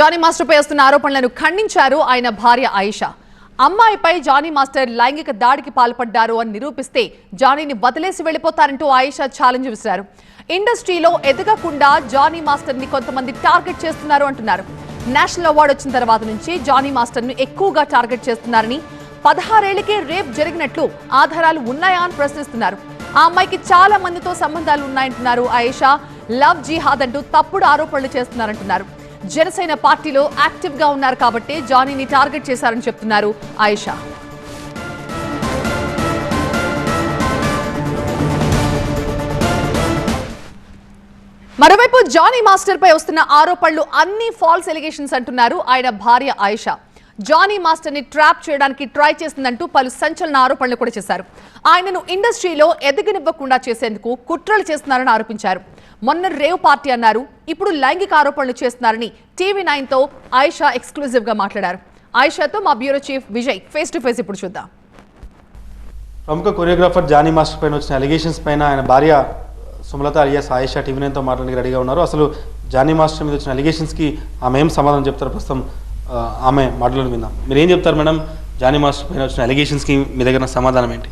Johnny master పై వస్తున్న ఆరోపణలను ఖండించారు ఆయన భార్య ఆయిషా. అమ్మాయిపై జానీ మాస్టర్ లైంగిక దాడికి పాల్పడ్డారు అని నిరూపిస్తే జానీని వదిలేసి వెళ్ళిపోతారంటూ ఆయిషా ఛాలెంజ్ విసిరారు. ఇండస్ట్రీలో ఎదగకుండా జానీ మాస్టర్ని కొంతమంది టార్గెట్ చేస్తున్నారు అంటున్నారు. నేషనల్ అవార్డు వచ్చిన తర్వాత నుంచి జానీ మాస్టర్ను ఎక్కువగా టార్గెట్ చేస్తున్నారని పదహారేళ్ళకే రేప్ జరిగినట్లు ఆధారాలు ఉన్నాయా అని ప్రశ్నిస్తున్నారు. ఆ అమ్మాయికి చాలా మందితో సంబంధాలు ఉన్నాయంటున్నారు ఆయేషా. లవ్ జిహాద్ అంటూ తప్పుడు ఆరోపణలు చేస్తున్నారంటున్నారు. జనసేన పార్టీలో యాక్టివ్గా ఉన్నారు కాబట్టి జానీని టార్గెట్ చేశారని చెప్తున్నారు ఆయిషా. మరోవైపు జానీ మాస్టర్ పై వస్తున్న ఆరోపణలు అన్ని ఫాల్స్ ఎలిగేషన్స్ అంటున్నారు ఆయన భార్య ఆయిషా. జానీ మాస్టర్ని ట్రాప్ చేయడానికి ట్రై చేసిందంటూ పలు సంచలన ఆరోపణలు కూడా చేశారు. ఆయనను ఇండస్ట్రీలో ఎదగనివ్వకుండా చేసేందుకు కుట్రలు చేస్తున్నారని ఆరోపించారు. మొన్న రేవ్ పార్టీ అన్నారు ఇప్పుడు లైంగిక ఆరోపణలు చేస్తున్నారని టీవీ నైన్తో ఆయిషా ఎక్స్క్లూజివ్గా మాట్లాడారు. ఆయిషాతో మా bureau chief Vijay face to face ఇప్పుడు చూద్దాం. ప్రముఖ కొరియోగ్రాఫర్ జానీ మాస్టర్ పైన వచ్చిన అలిగేషన్స్ పైన ఆయన భార్య సుమలత అలియాస్ ఆయేషా టీవీ నైన్తో మాట్లాడడానికి రెడీగా ఉన్నారు. అసలు జానీ మాస్టర్ మీద వచ్చిన అలిగేషన్స్కి ఆమె ఏం సమాధానం చెప్తారు ప్రస్తుతం ఆమె మాటలను విందాం. మీరు ఏం చెప్తారు మేడం? జానీ మాస్టర్ పైన వచ్చిన అలిగేషన్స్కి మీ దగ్గర సమాధానం ఏంటి?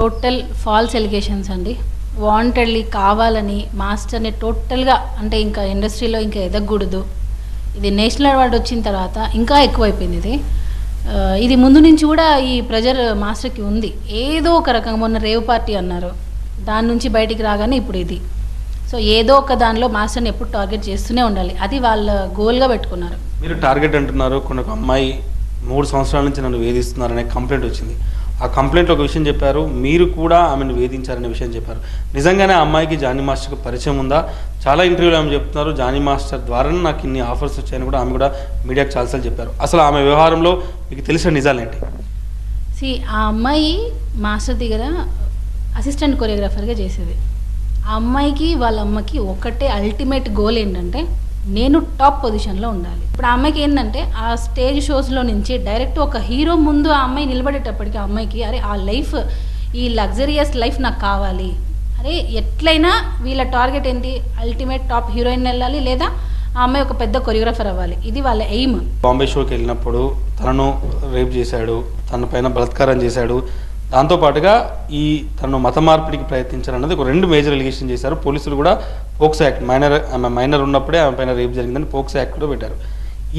టోటల్ ఫాల్స్ ఎలిగేషన్స్ అండి. వాంటెడ్లీ కావాలని మాస్టర్ని టోటల్గా అంటే ఇంకా ఇండస్ట్రీలో ఇంకా ఎదగకూడదు. ఇది నేషనల్ అవార్డు వచ్చిన తర్వాత ఇంకా ఎక్కువైపోయింది ఇది. ఇది ముందు నుంచి కూడా ఈ ప్రెజర్ మాస్టర్కి ఉంది. ఏదో ఒక రకంగా మొన్న రేవ్ పార్టీ అన్నారు. దాని నుంచి బయటికి రాగానే ఇప్పుడు ఇది. సో ఏదో ఒక దానిలో మాస్టర్ని ఎప్పుడు టార్గెట్ చేస్తూనే ఉండాలి. అది వాళ్ళ గోల్గా పెట్టుకున్నారు. మీరు టార్గెట్ అంటున్నారు కొన్ని ఒక అమ్మాయి మూడు సంవత్సరాల నుంచి నన్ను వేధిస్తున్నారనే కంప్లైంట్ వచ్చింది. ఆ కంప్లైంట్లో ఒక విషయం చెప్పారు. మీరు కూడా ఆమెను వేధించారనే విషయం చెప్పారు. నిజంగానే ఆ అమ్మాయికి జానీ మాస్టర్కి పరిచయం ఉందా? చాలా ఇంటర్వ్యూలు ఆమె చెప్తున్నారు. జానీ మాస్టర్ ద్వారానే నాకు ఇన్ని ఆఫర్స్ వచ్చాయని కూడా ఆమె కూడా మీడియాకు చాలాసార్లు చెప్పారు. అసలు ఆమె వ్యవహారంలో మీకు తెలిసిన నిజాలేంటి సి ఆ అమ్మాయి మాస్టర్ దగ్గర అసిస్టెంట్ కొరియోగ్రాఫర్గా చేసేది. ఆ అమ్మాయికి వాళ్ళ అమ్మకి ఒకటే అల్టిమేట్ గోల్ ఏంటంటే నేను టాప్ పొజిషన్లో ఉండాలి. ఇప్పుడు ఆ అమ్మాయికి ఏంటంటే ఆ స్టేజ్ షోస్లో నుంచి డైరెక్ట్ ఒక హీరో ముందు ఆ అమ్మాయి నిలబడేటప్పటికి ఆ అమ్మాయికి అరే ఆ లైఫ్ ఈ లగ్జరియస్ లైఫ్ నాకు కావాలి. అరే ఎట్లయినా వీళ్ళ టార్గెట్ ఏంటి? అల్టిమేట్ టాప్ హీరోయిన్ వెళ్ళాలి లేదా ఆ అమ్మాయి ఒక పెద్ద కొరియోగ్రాఫర్ అవ్వాలి. ఇది వాళ్ళ ఎయిమ్. బాంబే షోకి వెళ్ళినప్పుడు తనను రేప్ చేశాడు తన పైన బలత్కారం చేశాడు. దాంతోపాటుగా ఈ తనను మత మార్పిడికి ప్రయత్నించారన్నది ఒక రెండు మేజర్ ఎలిగేషన్ చేశారు. పోలీసులు కూడా పోక్సో యాక్ట్ మైనర్ ఆమె మైనర్ ఉన్నప్పుడే ఆమె పైన రేపు జరిగిందని పోక్సో యాక్ట్ కూడా పెట్టారు.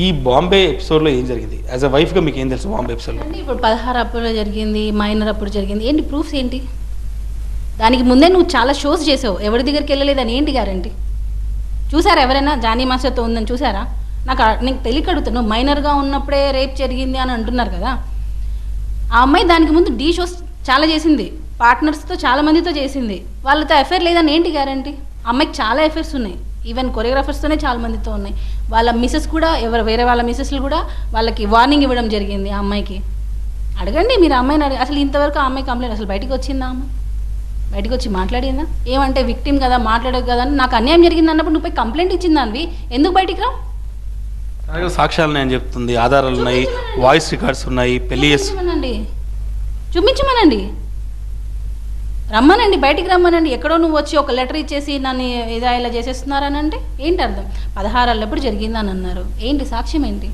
ఈ బాంబే ఎపిసోడ్లో ఏం జరిగింది? యాజ్ అ వైఫ్గా మీకు ఏం తెలుసు బాంబే ఎపిసోడ్లో? ఇప్పుడు పదహారు అప్పుడు జరిగింది మైనర్ అప్పుడు జరిగింది. ఏంటి ప్రూఫ్స్ ఏంటి? దానికి ముందే నువ్వు చాలా షోస్ చేసావు. ఎవరి దగ్గరికి వెళ్ళలేదని ఏంటి గ్యారంటీ చూసారా ఎవరైనా జానీ మాస్టర్తో ఉందని చూసారా? నాకు నీకు తెలియక అడుగుతాను మైనర్గా ఉన్నప్పుడే రేప్ జరిగింది అని అంటున్నారు కదా. ఆ అమ్మాయి దానికి ముందు డీ షోస్ చాలా చేసింది. పార్ట్నర్స్తో చాలా మందితో చేసింది. వాళ్ళతో ఎఫైర్ లేదని ఏంటి గ్యారంటీ అమ్మాయికి చాలా ఎఫైర్స్ ఉన్నాయి. ఈవెన్ కొరియోగ్రాఫర్స్తోనే చాలా మందితో ఉన్నాయి. వాళ్ళ మిసెస్ కూడా ఎవరు వేరే వాళ్ళ మిసెస్లు కూడా వాళ్ళకి వార్నింగ్ ఇవ్వడం జరిగింది ఆ అమ్మాయికి. అడగండి మీరు అమ్మాయిని అడగ అసలు ఇంతవరకు ఆ అమ్మాయి కంప్లైంట్ అసలు బయటికి వచ్చిందా ఆ అమ్మాయి బయటికి వచ్చి మాట్లాడిందా? ఏమంటే విక్టిమ్ కదా మాట్లాడదు కదా అని నాకు అన్యాయం జరిగింది అన్నప్పుడు నువ్వు పోయి కంప్లైంట్ ఇచ్చిందానివి? ఎందుకు బయటికి రావు సాక్ష్యాలు నేను చెప్తుంది. ఆధారాలు ఉన్నాయి. వాయిస్ రికార్డ్స్ ఉన్నాయి పెళ్ళి చూపించమనండి. చూపించమనండి. రమ్మనండి బయటికి రమ్మనండి. ఎక్కడో నువ్వు వచ్చి ఒక లెటర్ ఇచ్చేసి నన్ను ఇదా ఇలా చేసేస్తున్నారని అంటే ఏంటి అర్థం? పదహారు అల్లప్పుడు జరిగిందని అన్నారు ఏంటి సాక్ష్యం ఏంటి?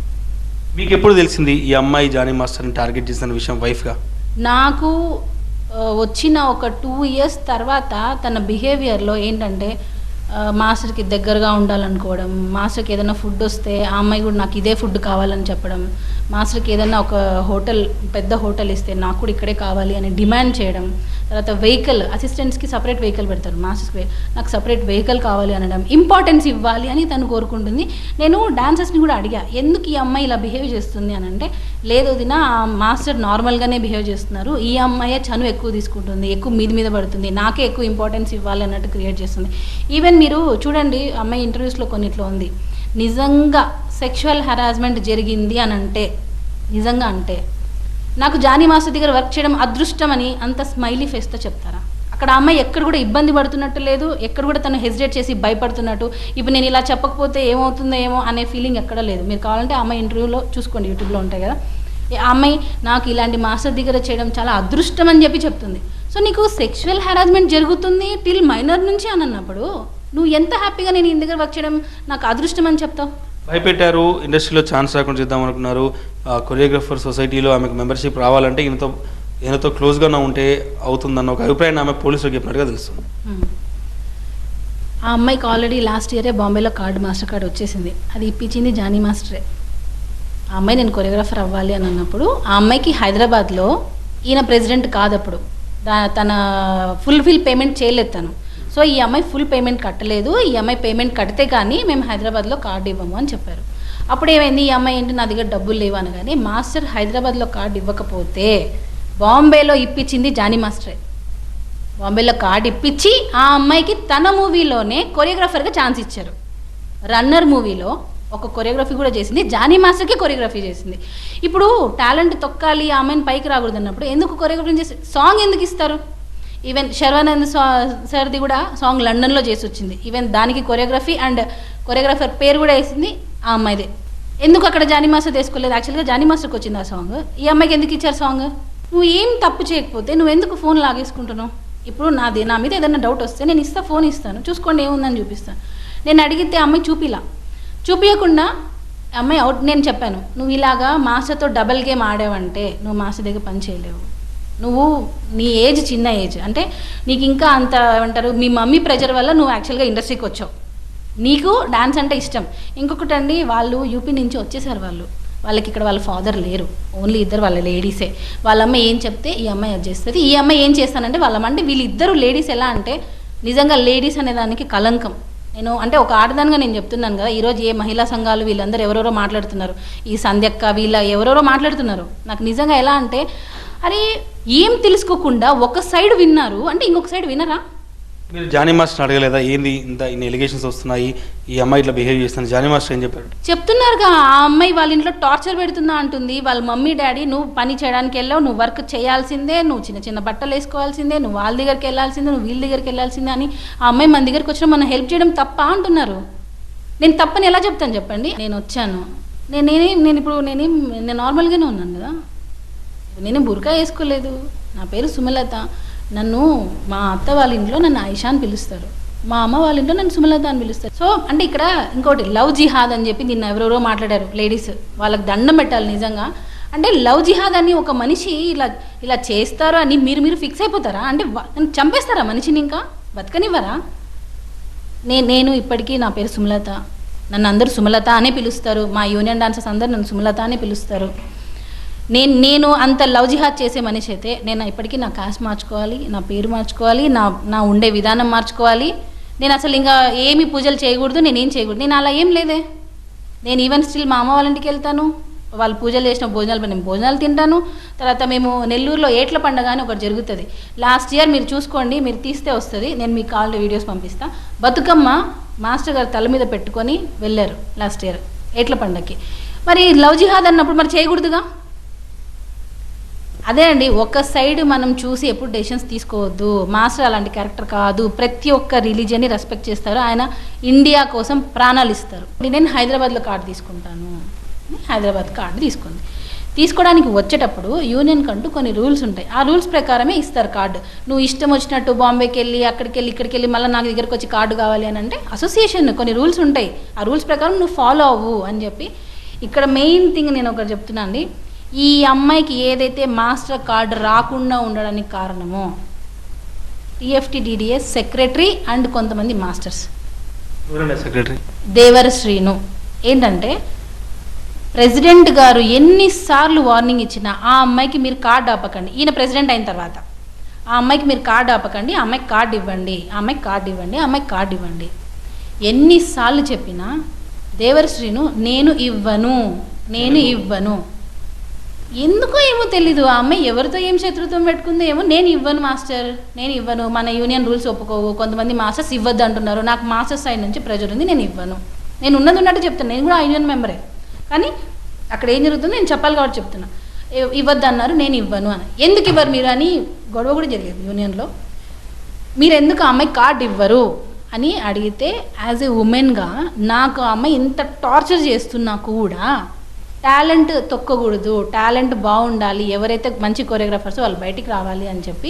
మీకు ఎప్పుడు తెలిసింది ఈ అమ్మాయి జానీ మాస్టర్ని టార్గెట్ చేసిన విషయం వైఫ్గా? నాకు వచ్చిన ఒక టూ ఇయర్స్ తర్వాత తన బిహేవియర్లో ఏంటంటే మాస్టర్కి దగ్గరగా ఉండాలనుకోవడం మాస్టర్కి ఏదైనా ఫుడ్ వస్తే ఆ అమ్మాయి కూడా నాకు ఇదే ఫుడ్ కావాలని చెప్పడం మాస్టర్కి ఏదైనా ఒక హోటల్ పెద్ద హోటల్ ఇస్తే నాకు కూడా ఇక్కడే కావాలి అని డిమాండ్ చేయడం తర్వాత వెహికల్ అసిస్టెంట్స్కి సపరేట్ వెహికల్ పెడతారు మాస్టర్స్కి నాకు సపరేట్ వెహికల్ కావాలి అనడం ఇంపార్టెన్స్ ఇవ్వాలి అని తను కోరుకుంటుంది. నేను డాన్సర్స్ని కూడా అడిగా ఎందుకు ఈ అమ్మాయి ఇలా బిహేవ్ చేస్తుంది? అని అంటే లేదు వదిన ఆ మాస్టర్ నార్మల్గానే బిహేవ్ చేస్తున్నారు. ఈ అమ్మాయే చను ఎక్కువ తీసుకుంటుంది ఎక్కువ మీద మీద పడుతుంది నాకే ఎక్కువ ఇంపార్టెన్స్ ఇవ్వాలి అన్నట్టు క్రియేట్ చేస్తుంది. ఈవెన్ మీరు చూడండి అమ్మాయి ఇంటర్వ్యూస్లో కొన్నిట్లో ఉంది. నిజంగా సెక్షువల్ హెరాస్మెంట్ జరిగింది అని అంటే నిజంగా అంటే నాకు జానీ మాస్టర్ దగ్గర వర్క్ చేయడం అదృష్టం అని అంత స్మైలీ ఫేస్తో చెప్తారా? అక్కడ అమ్మాయి ఎక్కడ కూడా ఇబ్బంది పడుతున్నట్టు లేదు ఎక్కడ కూడా తను హెసిటేట్ చేసి భయపడుతున్నట్టు. ఇప్పుడు నేను ఇలా చెప్పకపోతే ఏమవుతుందో ఏమో అనే ఫీలింగ్ ఎక్కడ లేదు. మీరు కావాలంటే ఆ అమ్మాయి ఇంటర్వ్యూలో చూసుకోండి యూట్యూబ్లో ఉంటాయి కదా. ఆ అమ్మాయి నాకు ఇలాంటి మాస్టర్ దగ్గర చేయడం చాలా అదృష్టం అని చెప్పి చెప్తుంది. సో నీకు సెక్షువల్ హెరాస్మెంట్ జరుగుతుంది టిల్ మైనర్ నుంచి అని అన్నప్పుడు నువ్వు ఎంత హ్యాపీగా నేను ఇంటి దగ్గర వర్క్ చేయడం నాకు అదృష్టం అని చెప్తావు? భయపెట్టారు ఇండస్ట్రీలో ఛాన్స్ రాకుండా చేద్దాం అనుకున్నారు. కొరియోగ్రఫర్ సొసైటీలో ఆమెకు మెంబర్షిప్ రావాలంటే ఈయనతో ఈయనతో క్లోజ్గా ఉంటే అవుతుందన్న ఒక అభిప్రాయం ఆమె పోలీసులకు చెప్పినట్టుగా తెలుస్తుంది. ఆ అమ్మాయికి ఆల్రెడీ లాస్ట్ ఇయరే బాంబేలో కార్డు మాస్టర్ కార్డు వచ్చేసింది. అది ఇప్పించింది జానీ మాస్టరే. ఆ అమ్మాయి నేను కొరియోగ్రాఫర్ అవ్వాలి అని అన్నప్పుడు ఆ అమ్మాయికి హైదరాబాద్లో ఈయన ప్రెసిడెంట్ కాదప్పుడు. దా- తన ఫుల్ఫిల్ పేమెంట్ చేయలేదు తను. సో ఈ అమ్మాయి ఫుల్ పేమెంట్ కట్టలేదు. ఈ అమ్మాయి పేమెంట్ కడితే కానీ మేము హైదరాబాద్లో కార్డు ఇవ్వము అని చెప్పారు. అప్పుడు ఏమైంది ఈ అమ్మాయి ఏంటి? నా దగ్గర డబ్బులు లేవు అనగానే మాస్టర్ హైదరాబాద్లో కార్డు ఇవ్వకపోతే బాంబేలో ఇప్పించింది జానీ మాస్టరే. బాంబేలో కార్డు ఇప్పించి ఆ అమ్మాయికి తన మూవీలోనే కొరియోగ్రాఫర్గా ఛాన్స్ ఇచ్చారు. రన్నర్ మూవీలో ఒక కొరియోగ్రఫీ కూడా చేసింది. జానీ మాస్టర్కి కొరియోగ్రఫీ చేసింది. ఇప్పుడు టాలెంట్ తొక్కాలి ఆ అమ్మాయిని పైకి రాకూడదు అన్నప్పుడు ఎందుకు కొరియోగ్రఫీ చేసి సాంగ్ ఎందుకు ఇస్తారు? ఈవెన్ శర్వానంద్ సా- సార్ది కూడా సాంగ్ లండన్లో చేసి వచ్చింది ఈవెన్ దానికి కొరియోగ్రఫీ అండ్ కొరియోగ్రాఫర్ పేరు కూడా వేసింది. ఆ అమ్మాయిదే. ఎందుకు అక్కడ జానీ మాస్టర్ తీసుకోలేదు యాక్చువల్గా జానీ మాస్టర్కి వచ్చింది ఆ సాంగ్ ఈ అమ్మాయికి ఎందుకు ఇచ్చారు సాంగ్ నువ్వు ఏం తప్పు చేయకపోతే నువ్వు ఎందుకు ఫోన్ లాగేసుకుంటున్నావు? ఇప్పుడు నాది నా మీద ఏదైనా డౌట్ వస్తే నేను ఇస్తా ఫోన్ ఇస్తాను. చూసుకోండి ఏముందని చూపిస్తాను. నేను అడిగితే అమ్మాయి చూపిలా. చూపించకుండా అమ్మాయి అవుట్ నేను చెప్పాను నువ్వు ఇలాగా మాస్టర్తో డబల్ గేమ్ ఆడావంటే నువ్వు మాస్టర్ దగ్గర పని చేయలేవు. నువ్వు నీ ఏజ్ చిన్న ఏజ్. అంటే నీకు ఇంకా అంత ఏమంటారు మీ మమ్మీ ప్రెజర్ వల్ల నువ్వు యాక్చువల్గా ఇండస్ట్రీకి వచ్చావు. నీకు డాన్స్ అంటే ఇష్టం. ఇంకొకటి అండి వాళ్ళు యూపీ నుంచి వచ్చేసారు వాళ్ళు. వాళ్ళకి ఇక్కడ వాళ్ళ ఫాదర్ లేరు. ఓన్లీ ఇద్దరు వాళ్ళ లేడీసే వాళ్ళ అమ్మ ఏం చెప్తే ఈ అమ్మాయి అది చేస్తుంది. ఈ అమ్మాయి ఏం చేస్తానంటే వాళ్ళ అంటే వీళ్ళిద్దరు లేడీస్ ఎలా అంటే నిజంగా లేడీస్ అనే దానికి కలంకం నేను అంటే ఒక ఆడదానిగా నేను చెప్తున్నాను కదా ఈరోజు ఏ మహిళా సంఘాలు వీళ్ళందరూ ఎవరెవరో మాట్లాడుతున్నారు? ఈ సంధ్యక్క వీళ్ళ ఎవరెవరో మాట్లాడుతున్నారు? నాకు నిజంగా ఎలా అంటే అరే ఏం తెలుసుకోకుండా ఒక సైడ్ విన్నారు. అంటే ఇంకొక సైడ్ వినరా? మీరు జానీ మాస్టర్ అడగలేదా? ఏంది ఇంత ఇన్ని ఎలిగేషన్స్ వస్తున్నాయి? ఈ అమ్మాయి ఇట్లా బిహేవ్ చేస్తుంది. జానీ మాస్టర్ ఏం చెప్పారు? చెప్తున్నారుగా ఆ అమ్మాయి వాళ్ళ ఇంట్లో టార్చర్ పెడుతుందా అంటుంది. వాళ్ళ మమ్మీ డాడీ నువ్వు పని చేయడానికి వెళ్ళావు నువ్వు వర్క్ చేయాల్సిందే నువ్వు చిన్న చిన్న బట్టలు వేసుకోవాల్సిందే నువ్వు వాళ్ళ దగ్గరికి వెళ్ళాల్సిందే నువ్వు వీళ్ళ దగ్గరికి వెళ్ళాల్సిందే అని ఆ అమ్మాయి మన దగ్గరికి వచ్చిన మనం హెల్ప్ చేయడం తప్ప అంటున్నారు. నేను తప్పని ఎలా చెప్తాను చెప్పండి? నేను వచ్చాను. నేను నేనేం నేను ఇప్పుడు నేనేం నేను నార్మల్గానే ఉన్నాను కదా. నేనేం బుర్కా వేసుకోలేదు. నా పేరు సుమలత. నన్ను మా అత్త వాళ్ళ ఇంట్లో నన్ను ఆయిషా అని పిలుస్తారు. మా అమ్మ వాళ్ళ ఇంట్లో నన్ను సుమలత అని పిలుస్తారు. సో అంటే ఇక్కడ ఇంకోటి లవ్ జిహాద్ అని చెప్పి నిన్న ఎవరెవరో మాట్లాడారు లేడీస్. వాళ్ళకి దండం పెట్టాలి నిజంగా. అంటే లవ్ జిహాద్ అని ఒక మనిషి ఇలా ఇలా చేస్తారు అని మీరు మీరు ఫిక్స్ అయిపోతారా? అంటే నన్ను చంపేస్తారా మనిషిని ఇంకా? బతకనివ్వరా? నే నేను ఇప్పటికీ నా పేరు సుమలత. నన్ను అందరూ సుమలత అనే పిలుస్తారు. మా యూనియన్ డాన్సర్స్ అందరు నన్ను సుమలత అనే పిలుస్తారు. నేను నేను అంత లవ్ జిహాద్ చేసే మనిషి అయితే నేను ఇప్పటికీ నా కాస్ట్ మార్చుకోవాలి నా పేరు మార్చుకోవాలి నా నా ఉండే విధానం మార్చుకోవాలి. నేను అసలు ఇంకా ఏమి పూజలు చేయకూడదు నేను ఏం చేయకూడదు. నేను అలా ఏం లేదే. నేను ఈవెన్ స్టిల్ మా అమ్మ వాళ్ళ ఇంటికి వెళ్తాను. వాళ్ళు పూజలు చేసిన భోజనాలు నేను భోజనాలు తింటాను. తర్వాత మేము నెల్లూరులో ఏట్ల పండగ అని ఒకటి జరుగుతుంది. లాస్ట్ ఇయర్ మీరు చూసుకోండి మీరు తీస్తే వస్తుంది. నేను మీకు కావాలంటే వీడియోస్ పంపిస్తాను బతుకమ్మ మాస్టర్ గారు తల మీద పెట్టుకొని వెళ్ళారు లాస్ట్ ఇయర్ ఏట్ల పండగకి మరి లవ్ జిహాద్ అన్నప్పుడు మరి చేయకూడదుగా? అదే అండి ఒక సైడ్ మనం చూసి ఎప్పుడు డెసిషన్స్ తీసుకోవద్దు. మాస్టర్ అలాంటి క్యారెక్టర్ కాదు. ప్రతి ఒక్క రిలీజియన్ని రెస్పెక్ట్ చేస్తారు. ఆయన ఇండియా కోసం ప్రాణాలు ఇస్తారు. నేను హైదరాబాద్లో కార్డు తీసుకుంటాను. హైదరాబాద్ కార్డు తీసుకుంది తీసుకోవడానికి వచ్చేటప్పుడు యూనియన్ కంటూ కొన్ని రూల్స్ ఉంటాయి. ఆ రూల్స్ ప్రకారమే ఇస్తారు కార్డు నువ్వు ఇష్టం వచ్చినట్టు బాంబేకి వెళ్ళి అక్కడికి వెళ్ళి ఇక్కడికి వెళ్ళి మళ్ళీ నాకు దగ్గరకు వచ్చి కార్డు కావాలి అని అంటే అసోసియేషన్ కొన్ని రూల్స్ ఉంటాయి. ఆ రూల్స్ ప్రకారం నువ్వు ఫాలో అవ్వు అని చెప్పి. ఇక్కడ మెయిన్ థింగ్ నేను ఒకటి చెప్తున్నా అండి. ఈ అమ్మాయికి ఏదైతే మాస్టర్ కార్డు రాకుండా ఉండడానికి కారణమో టిఎఫ్టిడిడిఎస్ సెక్రటరీ అండ్ కొంతమంది మాస్టర్స్. సెక్రటరీ? దేవర శ్రీను. ఏంటంటే ప్రెసిడెంట్ గారు ఎన్నిసార్లు వార్నింగ్ ఇచ్చినా ఆ అమ్మాయికి మీరు కార్డు ఆపకండి. ఈయన ప్రెసిడెంట్ అయిన తర్వాత ఆ అమ్మాయికి మీరు కార్డు ఆపకండి ఆ అమ్మాయికి కార్డు ఇవ్వండి ఆ అమ్మాయికి కార్డు ఇవ్వండి ఆ అమ్మాయికి కార్డు ఇవ్వండి. ఎన్నిసార్లు చెప్పినా దేవర శ్రీను నేను ఇవ్వను నేను ఇవ్వను. ఎందుకో ఏమో తెలీదు. ఆ అమ్మాయి ఎవరితో ఏం శత్రుత్వం పెట్టుకుందో ఏమో నేను ఇవ్వను మాస్టర్. నేను ఇవ్వను. మన యూనియన్ రూల్స్ ఒప్పుకోవు. కొంతమంది మాస్టర్స్ ఇవ్వద్దు అంటున్నారు. నాకు మాస్టర్స్ సైడ్ నుంచి ప్రెజర్ ఉంది నేను ఇవ్వను. నేను ఉన్నది ఉన్నట్టు చెప్తాను నేను కూడా యూనియన్ మెంబరే. కానీ అక్కడ ఏం జరుగుతుందో నేను చెప్పాలి కాబట్టి చెప్తున్నా. ఇవ్వద్దు అన్నారు నేను ఇవ్వను అని. ఎందుకు ఇవ్వరు మీరు అని గొడవ కూడా జరిగేది యూనియన్లో. మీరు ఎందుకు ఆ అమ్మాయి కార్డు ఇవ్వరు అని అడిగితే యాజ్ ఏ ఉమెన్గా నాకు ఆ అమ్మాయి ఇంత టార్చర్ చేస్తున్నా కూడా టాలెంట్ తొక్కకూడదు టాలెంట్ బాగుండాలి ఎవరైతే మంచి కొరియోగ్రాఫర్స్ వాళ్ళు బయటికి రావాలి అని చెప్పి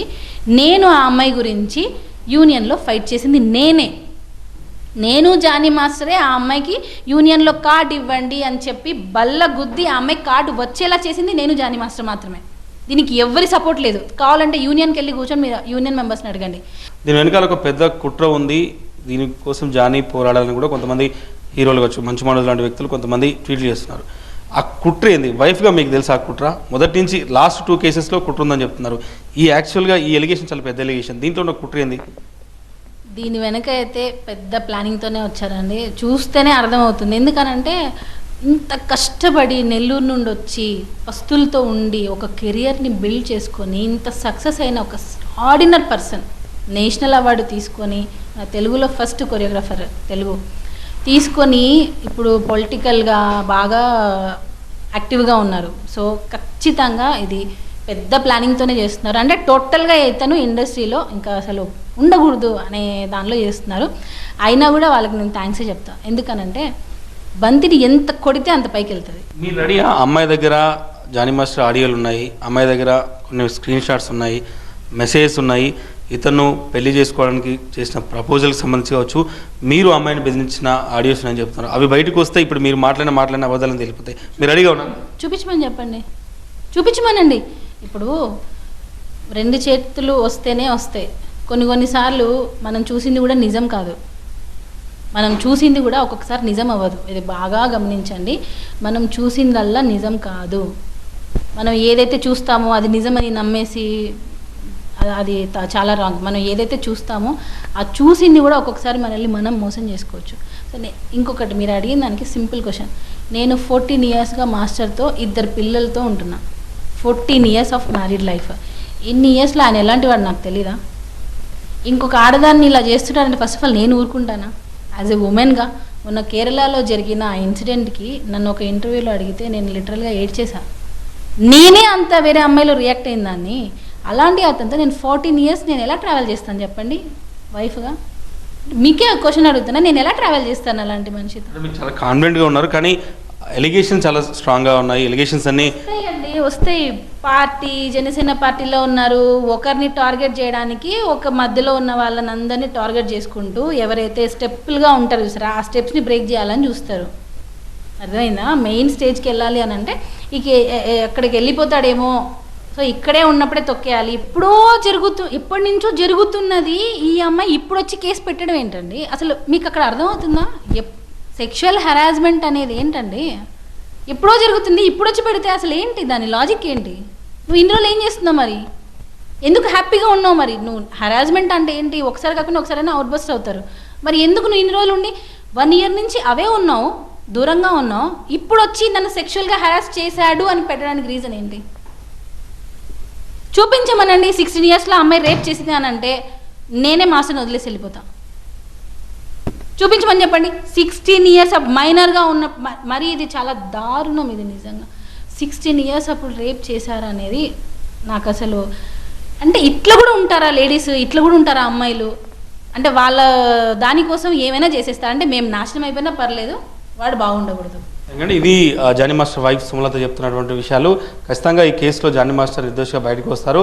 నేను ఆ అమ్మాయి గురించి యూనియన్లో ఫైట్ చేసింది నేనే. నేను జానీ మాస్టరే ఆ అమ్మాయికి యూనియన్లో కార్డు ఇవ్వండి అని చెప్పి బల్ల గుద్ది ఆ అమ్మాయి కార్డు వచ్చేలా చేసింది నేను జానీ మాస్టర్ మాత్రమే. దీనికి ఎవరి సపోర్ట్ లేదు. కావాలంటే యూనియన్కి వెళ్ళి కూర్చొని మీరు యూనియన్ మెంబర్స్ని అడగండి. దీని వెనకాల ఒక పెద్ద కుట్ర ఉంది. దీనికోసం జానీ పోరాడాలని కూడా కొంతమంది హీరోలు కావచ్చు మంచి మనోజ్ లాంటి వ్యక్తులు కొంతమంది ట్వీట్లు చేస్తున్నారు. ఆ కుట్ర ఏంది? వైఫ్గా మీకు తెలుసు ఆ కుట్ర? మొదటి నుంచి లాస్ట్ టూ కేసెస్లో కుట్ర ఉందని చెప్తున్నారు. ఈ యాక్చువల్గా ఈ ఎలిగేషన్ చాలా పెద్ద ఎలిగేషన్ దీంట్లో ఉన్న కుట్ర ఏంది? దీని వెనక అయితే పెద్ద ప్లానింగ్తోనే వచ్చారండి. చూస్తేనే అర్థమవుతుంది. ఎందుకనంటే ఇంత కష్టపడి నెల్లూరు నుండి వచ్చి వస్తువులతో ఉండి ఒక కెరియర్ని బిల్డ్ చేసుకొని ఇంత సక్సెస్ అయిన ఒక ఆర్డినర్ పర్సన్ నేషనల్ అవార్డు తీసుకొని తెలుగులో ఫస్ట్ కొరియోగ్రాఫర్ తెలుగు. తీసుకొని ఇప్పుడు పొలిటికల్గా బాగా యాక్టివ్గా ఉన్నారు. సో ఖచ్చితంగా ఇది పెద్ద ప్లానింగ్తోనే చేస్తున్నారు. అంటే టోటల్గా ఇతను ఇండస్ట్రీలో ఇంకా అసలు ఉండకూడదు అనే దానిలో చేస్తున్నారు. అయినా కూడా వాళ్ళకి నేను థ్యాంక్స్ చెప్తాను ఎందుకనంటే బంతిని ఎంత కొడితే అంత పైకి వెళ్తుంది మీరు రెడీ అమ్మాయి దగ్గర జానీ మాస్టర్ ఆడియోలు ఉన్నాయి. అమ్మాయి దగ్గర కొన్ని స్క్రీన్ షాట్స్ ఉన్నాయి. మెసేజెస్ ఉన్నాయి. ఇతను పెళ్ళి చేసుకోవడానికి చేసిన ప్రపోజల్కి సంబంధించి కావచ్చు మీరు అమ్మాయిని బెదిరించిన ఆడియోస్ అని చెప్తున్నారు. అవి బయటకు వస్తే ఇప్పుడు మీరు మాట్లాడిన మాట్లాడిన అబద్ధాలను తెలిపితే మీరు రెడీగా ఉన్నారు? చూపించమని చెప్పండి. చూపించమనండి. ఇప్పుడు రెండు చేతులు వస్తేనే వస్తాయి. కొన్ని కొన్నిసార్లు మనం చూసింది కూడా నిజం కాదు. మనం చూసింది కూడా ఒక్కొక్కసారి నిజం అవ్వదు. ఇది బాగా గమనించండి. మనం చూసిందల్లా నిజం కాదు. మనం ఏదైతే చూస్తామో అది నిజమని నమ్మేసి అది చాలా రాంగ్ మనం ఏదైతే చూస్తామో ఆ చూసింది కూడా ఒక్కొక్కసారి మనల్ని మనం మోసం చేసుకోవచ్చు. సో ఇంకొకటి మీరు అడిగిన దానికి సింపుల్ క్వశ్చన్. నేను ఫోర్టీన్ ఇయర్స్గా మాస్టర్తో ఇద్దరు పిల్లలతో ఉంటున్నా. Fourteen years of married life ఇన్ని ఇయర్స్లో ఆయన ఎలాంటి వాడు నాకు తెలీదా? ఇంకొక ఆడదాన్ని ఇలా చేస్తున్నాడంటే ఫస్ట్ ఆఫ్ ఆల్ నేను ఊరుకుంటానా? యాజ్ ఎ ఉమెన్గా మొన్న కేరళలో జరిగిన ఆ ఇన్సిడెంట్కి నన్ను ఒక ఇంటర్వ్యూలో అడిగితే నేను లిటరల్గా ఏడ్చేసా. నేనే అంత వేరే అమ్మాయిలో రియాక్ట్ అయిన దాన్ని. అలాంటి అతనితో నేను ఫార్టీన్ ఇయర్స్ నేను ఎలా ట్రావెల్ చేస్తాను చెప్పండి? వైఫ్గా మీకే క్వశ్చన్ అడుగుతున్నా నేను ఎలా ట్రావెల్ చేస్తాను అలాంటి మనిషితో? మీరు చాలా కాన్ఫిడెంట్గా ఉన్నారు కానీ ఎలిగేషన్ చాలా స్ట్రాంగ్గా ఉన్నాయి. ఎలిగేషన్స్ అన్నీ వస్తాయండి వస్తాయి. పార్టీ జనసేన పార్టీలో ఉన్నారు. ఒకరిని టార్గెట్ చేయడానికి ఒక మధ్యలో ఉన్న వాళ్ళని అందరినీ టార్గెట్ చేసుకుంటూ ఎవరైతే స్టెప్పులుగా ఉంటారు చూసారా ఆ స్టెప్స్ని బ్రేక్ చేయాలని చూస్తారు. అర్థమైందా? మెయిన్ స్టేజ్కి వెళ్ళాలి అని అంటే ఇక ఎక్కడికి వెళ్ళిపోతాడేమో సో ఇక్కడే ఉన్నప్పుడే తొక్కేయాలి. ఇప్పుడో జరుగుతూ ఎప్పటి నుంచో జరుగుతున్నది ఈ అమ్మాయి ఇప్పుడు వచ్చి కేసు పెట్టడం ఏంటండి? అసలు మీకు అక్కడ అర్థమవుతుందా సెక్షువల్ హెరాస్మెంట్ అనేది ఏంటండి? ఎప్పుడో జరుగుతుంది ఇప్పుడు వచ్చి పెడితే అసలు ఏంటి? దాని లాజిక్ ఏంటి? నువ్వు ఇన్ని రోజులు ఏం చేస్తున్నావు మరి? ఎందుకు హ్యాపీగా ఉన్నావు మరి? నువ్వు హెరాస్మెంట్ అంటే ఏంటి? ఒకసారి కాకుండా ఒకసారైనా అవుట్ బస్ట్ అవుతారు. మరి ఎందుకు నువ్వు ఇన్ని రోజులు ఉండి వన్ ఇయర్ నుంచి అవే ఉన్నావు దూరంగా ఉన్నావు ఇప్పుడు వచ్చి నన్ను సెక్షువల్గా హెరాస్ చేశాడు అని పెట్టడానికి రీజన్ ఏంటి? చూపించమనండి సిక్స్టీన్ ఇయర్స్లో అమ్మాయి రేప్ చేసింది అని అంటే నేనే మాస్టర్ని వదిలేసి వెళ్ళిపోతా. చూపించమని చెప్పండి. సిక్స్టీన్ ఇయర్స్ మైనర్గా ఉన్న మ- మరి ఇది చాలా దారుణం ఇది నిజంగా. సిక్స్టీన్ ఇయర్స్ అప్పుడు రేప్ చేశారనేది నాకు అసలు అంటే ఇట్లా కూడా ఉంటారా లేడీస్ ఇట్లా కూడా ఉంటారా అమ్మాయిలు? అంటే వాళ్ళ దానికోసం ఏమైనా చేసేస్తారు? అంటే మేము నాశనం అయిపోయినా పర్లేదు వాడు బాగుండకూడదు. ఎందుకంటే ఇది జానీ మాస్టర్ వైఫ్ సుమలత చెప్తున్నటువంటి విషయాలు. ఖచ్చితంగా ఈ కేసులో జానీ మాస్టర్ నిర్దోషిగా బయటకు వస్తారు.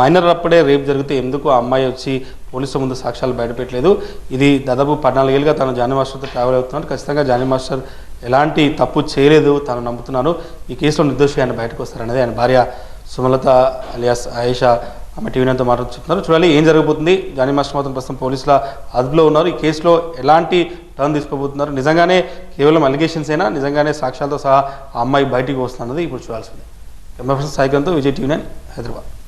మైనర్ అప్పుడే రేపు జరిగితే ఎందుకు ఆ అమ్మాయి వచ్చి పోలీసుల ముందు సాక్ష్యాలు బయటపెట్టలేదు? ఇది దాదాపు పద్నాలుగేళ్ళుగా తను జానీ మాస్టర్తో ట్రావెల్ అవుతున్నాడు. ఖచ్చితంగా జానీ మాస్టర్ ఎలాంటి తప్పు చేయలేదు తాను నమ్ముతున్నాను. ఈ కేసులో నిర్దోషి ఆయన బయటకు వస్తారనేది ఆయన భార్య సుమలత అలియాస్ ఆయేషా ఆమె టీవీ మాట్లాడుతున్నారు చెప్తున్నారు. చూడాలి ఏం జరగబోతుంది? జానీ మాస్టర్ మాత్రం ప్రస్తుతం పోలీసుల అదుపులో ఉన్నారు. ఈ కేసులో ఎలాంటి టర్న్ తీసుకోబోతున్నారు. నిజంగానే కేవలం అలిగేషన్స్ అయినా నిజంగానే సాక్ష్యాలతో సహా ఆ అమ్మాయి బయటికి వస్తున్నది ఇప్పుడు చూడాల్సింది. Camera person Vijay TV nine Hyderabad.